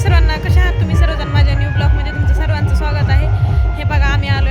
सर्वांना कशा आहात? तुम्ही सर्वजण माझ्या न्यू ब्लॉगमध्ये तुमचं सर्वांचं स्वागत आहे. हे बघा आम्ही आलो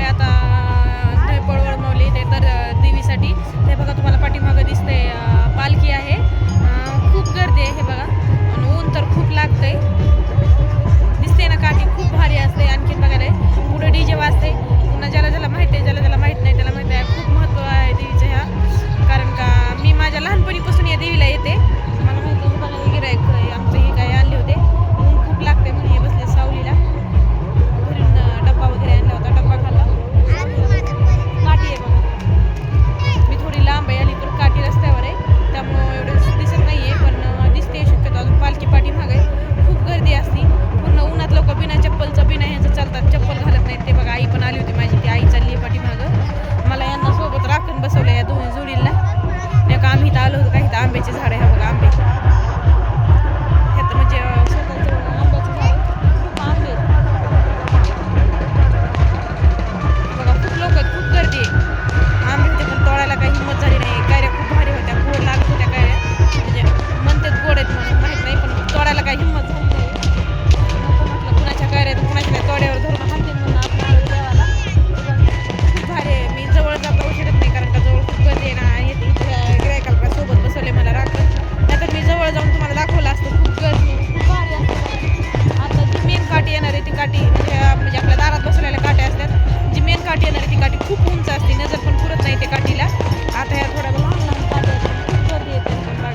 येणारी ती काठी म्हणजे, म्हणजे आपल्या दारात बसवलेल्या काठ्या असतात. जी मेन काठी येणारी ती काठी खूप उंच असते नजर पण पुरत नाही त्या काठीला. आता ह्या थोड्या लहान लहान काठी खूप गर्दी येते बघा.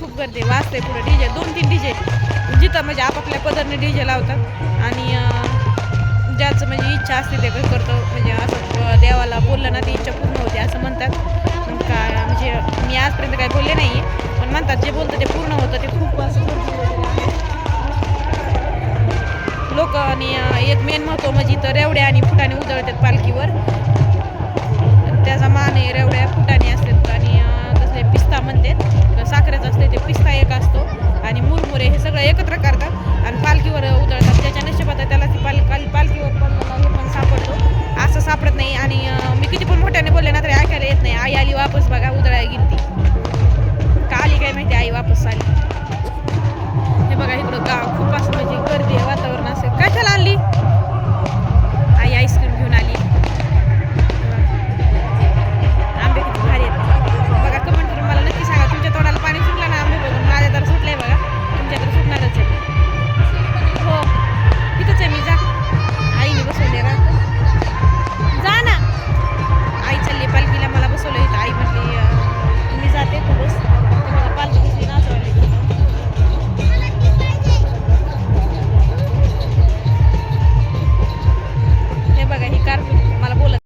खूप गर्दी वाजते पुढे डीजे दोन तीन डीजे जिथं म्हणजे आपापल्या पदरने डीजे लावतात. आणि ज्याचं म्हणजे इच्छा असते ते करतो. म्हणजे असं देवाला बोललं ना ती इच्छा पूर्ण होते असं म्हणतात. काय म्हणजे मी आजपर्यंत काही बोलले नाही. सांगतात जे बोलतं ते पूर्ण होतं ते खूप असं लोक आणि एक मेन महत्त्व म्हणजे इथं रेवड्या आणि फुटाणे उजळतात पालखीवर. त्याचा माने रेवड्या फुटाने असतात आणि तसले पिस्ता म्हणतात साखरेच असते ते पिस्ता एक असतं.